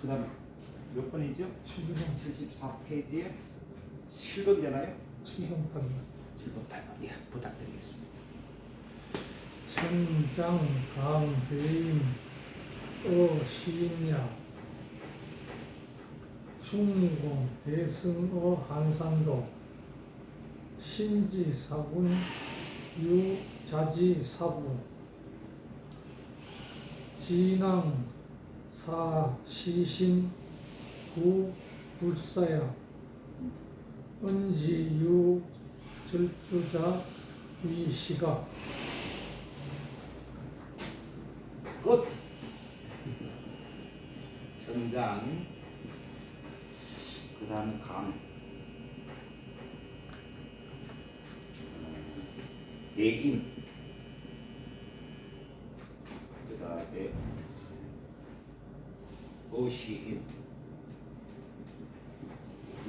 그 다음에 몇 번이죠? 74페이지에 7번 되나요? 7번 8번 7번 8번 예, 부탁드리겠습니다. 천장 강대임 어 시인야 충무공 대승어 한산도 신지사군 유자지사부 진앙 사 시신 구 불사야 은지유 절주자 위시각 끝. 전장. 그 다음에 강. 대임. 그 다음에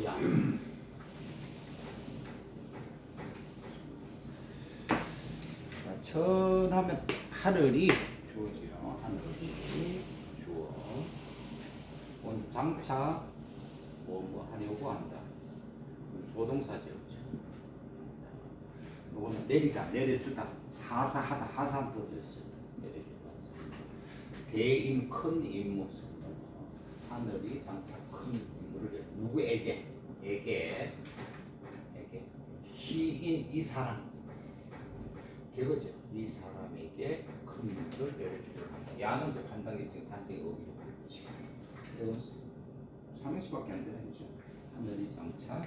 양. 자, 천 하면 하늘이 주어지요. 하늘이 주어. 오늘 장차 뭐, 뭐 하려고 한다. 조동사죠. 요거는 내리다, 내려주다. 하사하다, 하사한 뜻이었어요. 내려주다. 대임 큰임 무. 하늘이 장차 큰 내- 누구에게? 에게. 에게. 시인 이 사람. 그거죠. 이 사람에게 큰 임무를 내려주려고 한다. 야는 이제 지금 단순히 어기로 보이죠. 이건 삼행시밖에 안 되는 거죠. 하늘이 장차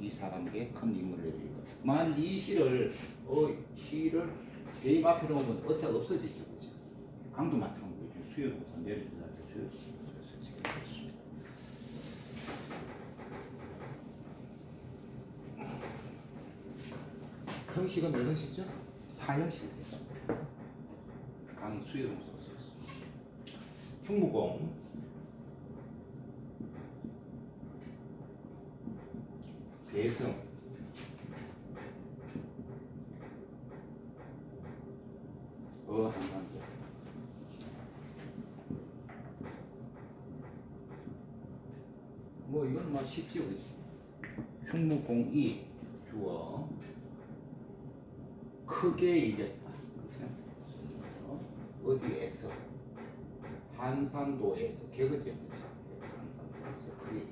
이 사람에게 큰 임무를 내리다. 만이 시를 어 시를 대입 앞에 놓으면 어짜 없어지죠, 그죠? 강도 마찬가지죠. 수요동사 내려주다 수요 수요 되겠습니다. 형식은 몇 형식이죠? 사형식이 됐습니다. 강 수요동사 쓰였습니다. 충무공 대성 어한반도 뭐 이건 뭐 쉽죠 그죠 충무공이 주어 크게 이겼다. 어디에서? 한산도에서. 그죠 한산도에서 크게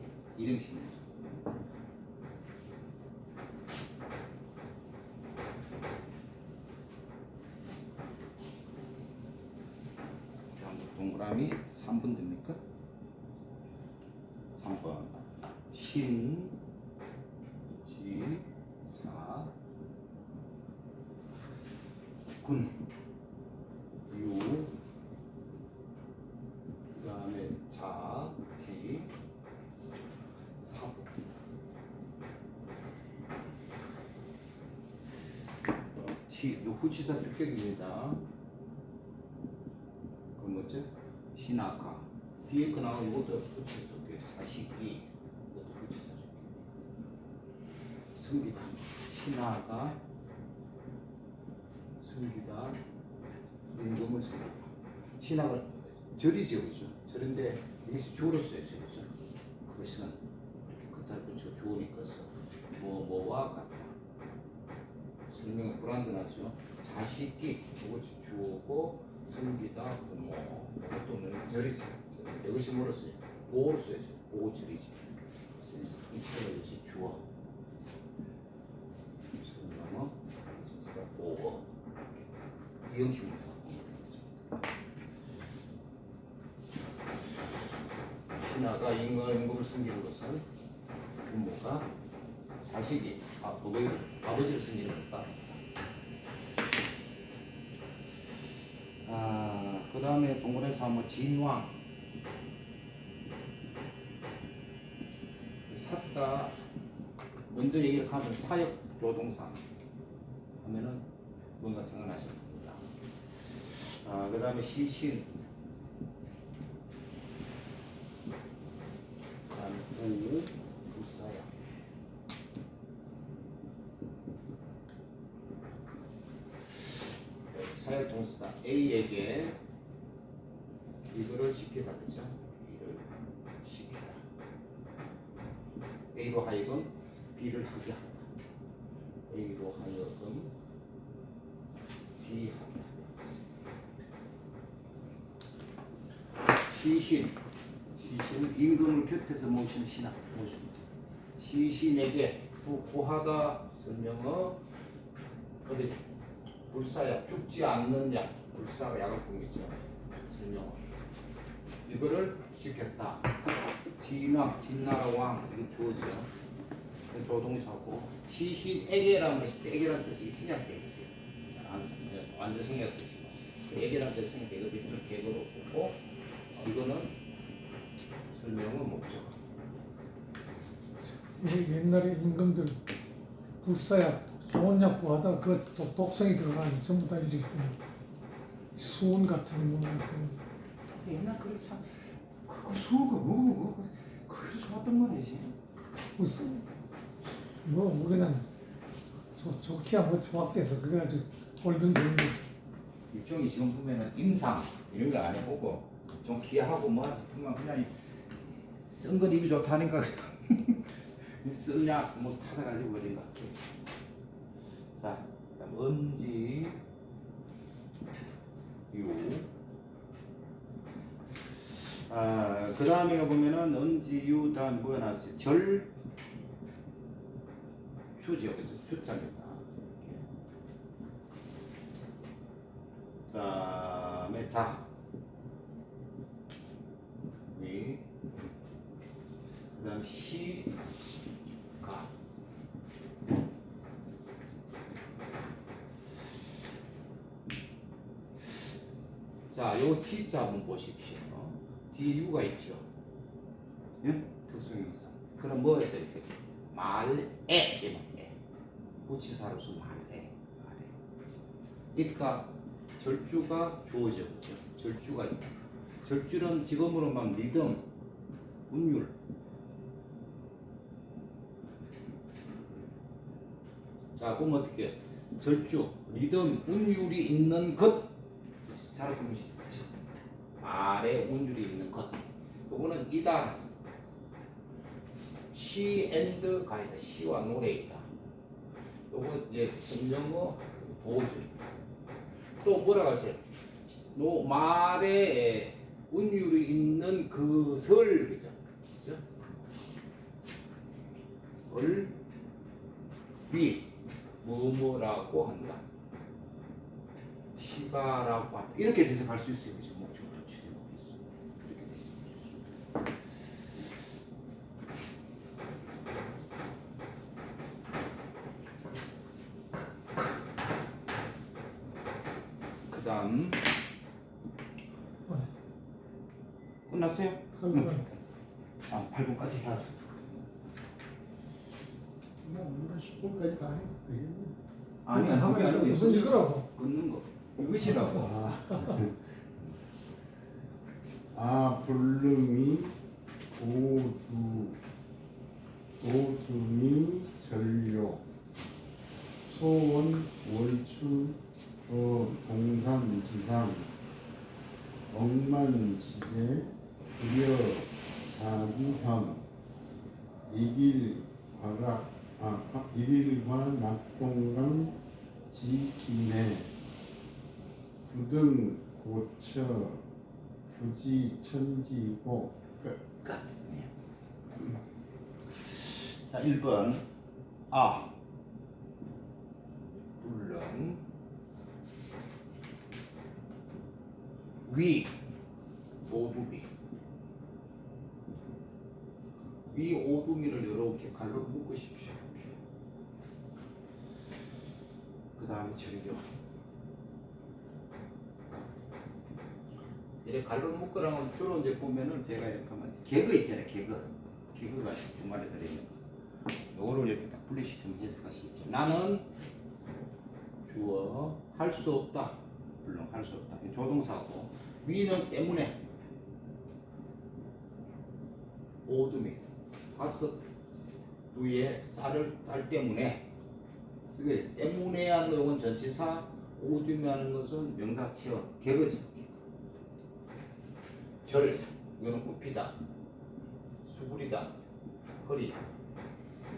다음 동그라미 3번 됩니까? 3번. 신, 지, 사, 군, 유, 그 다음에 자, 지, 사. 지, 요 후치사 주격입니다. 그 뭐죠? 신화가 뒤에 거 나오는 이것도 붙여서 사식이 이것도 붙여서 성기다 신화가 성기다 임금을 성기다 신화가 절이죠 그죠? 절인데 이것이 주로 쓰였어요 그죠? 그것은 이렇게 끝자리 붙여 주어니까 뭐 뭐와 같다 설명이 불완전하죠. 자식이 이것이 주어고 성기다 부모. 이것도 는 절이죠 절. 이것이 뭐로 쓰요? 보호로 쓰여죠 보호절이죠 그래서 통째로 이것이 주어 설명어 진짜가 보호. 이 되겠습니다. 신하가 임금을 섬기는 것은 부모가 자식이 아, 아버지, 아버지를 섬기는 것다 그 다음에 동굴에서 한번 진왕. 사자, 먼저 얘기를 하면 사역 조동사 하면은 뭔가 생각나실 겁니다. 아, 그 다음에 시신. 사역 동사다 A에게 이거를 시키다 그죠? 이를 시키다. A로 하여금 B를 하게 한다. A로 하여금 B 한다. 시신 시신은 임금을 곁에서 모신 신하 모신 시신에게 구- 구하다 설명어 어디 불사약 죽지 않는 약 불사가 약을 품이죠 설명어 이거를 시켰다. 진왕 진나라 왕 이게 주어져 조동사고. 시신에게라는 것이 에게라는 뜻이 생략돼 있어요. 예, 완전 생략 쓰지만 에게라는 뜻이 생략되거든요 개거로 보고 이거는 설명은 목적 이 옛날에 임금들 불사약 좋은 약 구하다 그 독- 독성이 들어가는 전부 다 이제 그 수은 같은 뭐 같은 옛날 그래 참 그거 수호가 뭐고 뭐고 그게 좋았단 말이지 무슨 뭐, 뭐 그냥 좋 좋기야 뭐 좋았겠어 그래가지고 골든 되는 거지. 일종이 지금 보면은 임상 이런 거안 해보고 좀 귀하고 뭐 하지? 그만 그냥 쓴건 입이 좋다니까. 쓰냐 뭐 찾아가지고 버린 것 같아 자 그다음 언지 유아 그 다음에 보면은 언지유 다음 뭐가 나왔어요? 절 추지요 그죠 추자입니다. 그 다음에 자. 위. 그 다음 시 가. 자, 요 T자 한번 보십시오. DU가 있죠. 예? 특수명사. 그럼 뭐였어 이렇게? 말에 이만 에. 부치사로서 말에 말에. 있다. 절주가 주어져 있죠. 절주가 있다. 절주는 지금으로만 리듬, 운율. 자, 그럼 어떻게? 해? 절주, 리듬, 운율이 있는 것. 잘 보시죠. 말에 운율이 있는 것. 요거는 이다. 시 앤드 가이다. 시와 노래 있다. 요거 이제 설명어 보조. 또 뭐라고 하세요? 노 말에 운율이 있는 그설 그죠? 그죠? 을 위, 뭐뭐라고 한다. 시가라고 한다. 이렇게 해석할 수 있어요. 그죠? 목적으로 있어. 해석할 수 있어요. 그 다음 끝났어요? 팔건 아 8분까지 해야 돼. 뭐 우리가 10분까지 다 해도 되겠네. 아니 아니 그게 아니고 무슨 읽으라고 끊는 거 이것이라고. 아. 불능이 오두 오두미 전료. 소원 월출 어 동산 지상. 억만지대 불여 자기현 이길 과각 아 과- 일일과 낙동강 지기내 부등 고처 부지 천지고. 끝. 자 1번. 아. 불능 위. 오두미. 위 오두미를 이렇게 갈로 묶으십시오. 그 다음에 절교 이렇게 갈로 묶으라면 주로 이제 보면은 제가 이렇게 하면 개그 있잖아요 개그. 개그가 주말에 들어있는 거. 요거를 이렇게 딱 분리시키면 해석하시겠죠. 나는 주어 할 수 없다. 물론 할 수 없다. 이 조동사고. 위는 때문에. 오둠이 다섯 두의 쌀을 딸 때문에. 그게 때문에 하는 건 전치사 오둠이 하는 것은 명사치어 개그죠 절 이거는 굽히다 구부리다 허리.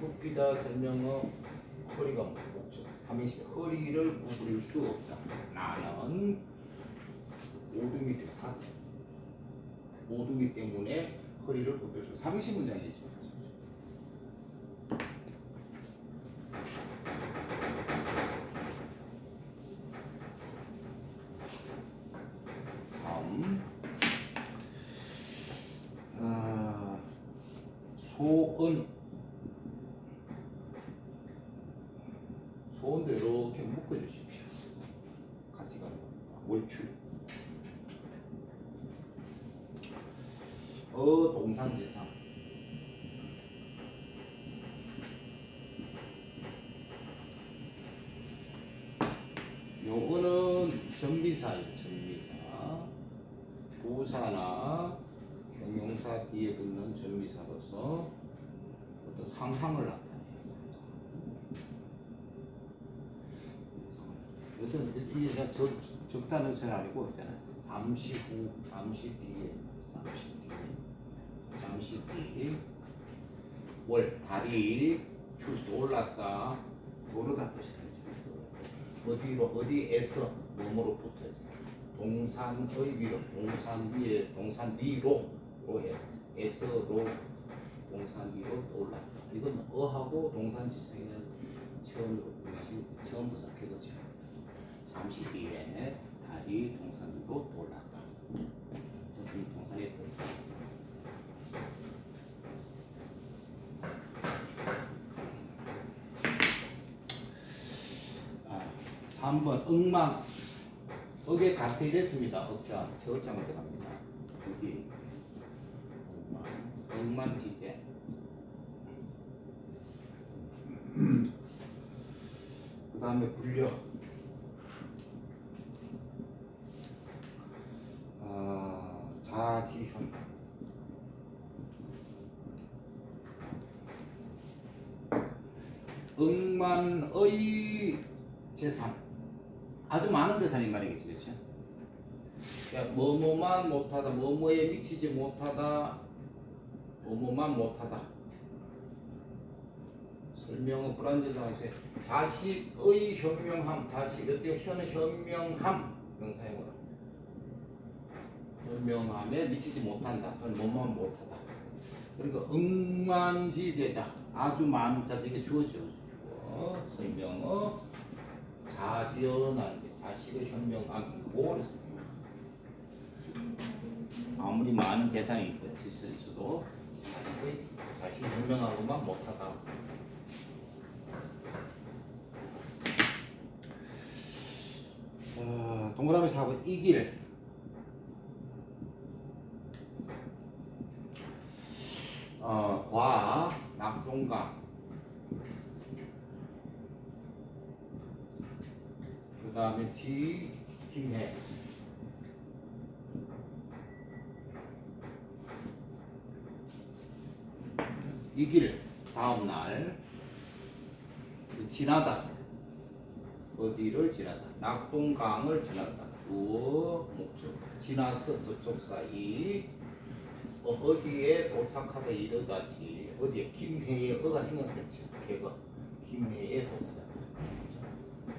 굽기다 설명어 허리가 목적 삼인시 허리를 구부릴 수 없다. 나는 오둥이 때문에 다 오둥이 때문에 허리를 구부릴 수 삼인시 문장이죠 다음 아, 소은 소은도 이렇게 묶어주십시오. 같이 가는 겁니다. 월출. 어 동산지상. 요거는 전비사예요. 전비사. 부사나 경용사 뒤에 붙는 전미사로서 어떤 상황을 나타내요. 이것은 이게 제가 적, 적다는 아니고 있잖아요. 잠시 후, 잠시 뒤에, 잠시 뒤에, 잠시 뒤, 월, 달이 쭉 올랐다, 오르다 뜻이 되죠. 어디로, 어디에서 뭐뭐로 붙어야지. 동산의 위로, 동산 위에, 동산 위로, 로에, 에서 로, 동산 위로 올랐다. 이건 어하고 동산지성에는 처음으로 보내신 처음 부사해거죠. 잠시 뒤에 달이 동산 위로 올랐다. 동- 동산의 뜻. 아, 3번 응망 어게 같이 이랬습니다. 억자 세어장을 들어갑니다. 여기 6만 피제. 그 다음에 불려 아, 자지현. 응만의 재산. 아주 많은 재산인 말이겠죠, 그렇죠? 야, 뭐뭐만 못하다, 뭐뭐에 미치지 못하다, 뭐뭐만 못하다. 설명은 하세요 자식의 현명함 자식 어떻게 현 현명함 명사형으로. 현명함에 미치지 못한다. 또는 뭐만 못하다. 그러니까 응만지제자 아주 많은 자들에게 주어져. 주어 설명어 자지어나는 게 자식의 현명함이고 그래서. 아무리 많은 재산이 있을수도 자식이 현명하고만 못하다. 어, 동그라미 4번 이길. 어, 과 낙동강. 그 다음에 지 김해 이 길 다음 날 지나다. 어디를 지나다? 낙동강을 지나다. 주어 목적. 지나서 접속 사이. 어, 어디에 도착하다 이르다지. 어디에? 김해에. 어가 생각했지? 개가. 김해에 도착했다.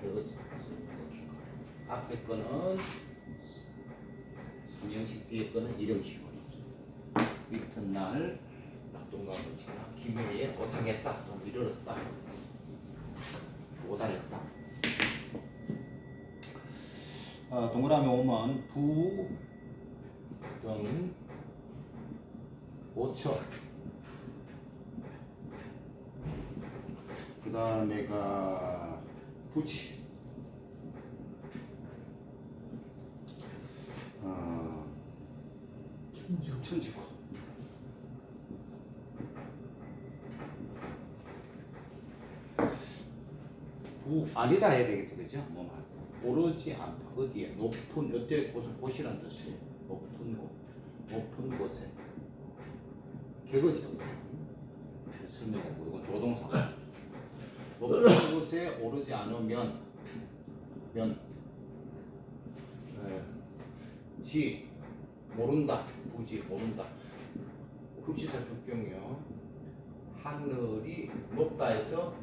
개거지 앞에 거는 삼형식 뒤에 거는 일형식으로. 이튿날 낙 김해에 도착했다 좀 이르렀다 오달했다. 어, 동그라미 오면 부, 등, 오천. 그 다음에가 부치. 어, 천지고 천지고 부 아니다 해야 되겠죠 그죠? 뭐 말. 오르지 않다 어디에 높은 어때 곳을 곳이란 뜻이에요 높은 곳 높은 곳에 개거죠 설명하고 이건 조동사 높은 곳에 오르지 않으면 면 에, 지 모른다 부지 모른다 국시사 적경이요. 하늘이 높다 해서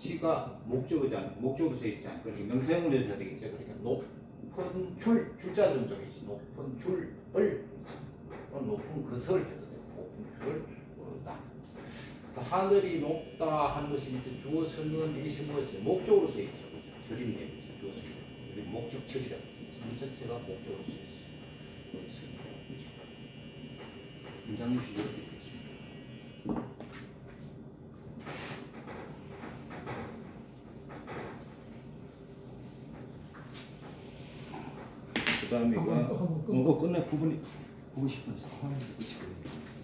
지가 목적어잖아. 목적어 써 있지 않고 그러니까 명사형으로 해줘야 되겠죠. 그러니까 높은 줄 줄자 정적이지. 높은 줄을 또는 높은 것을 해도 되고 높은 줄을 모른다. 하늘이 높다 하는 것이 이제 주어 쓰는 이것이 무엇이냐 목적으로 써 있죠. 그죠? 절인 내용이죠. 주어 쓰는 우리 목적 절이라고 써 있죠. 이 자체가 목적으로 써 있어요. 여기 씁니다. 문장유식 이렇게 되어 있습니다. 그 한번 끝. 이거 끝내 9분 9분 10분 있어. 하면 10분.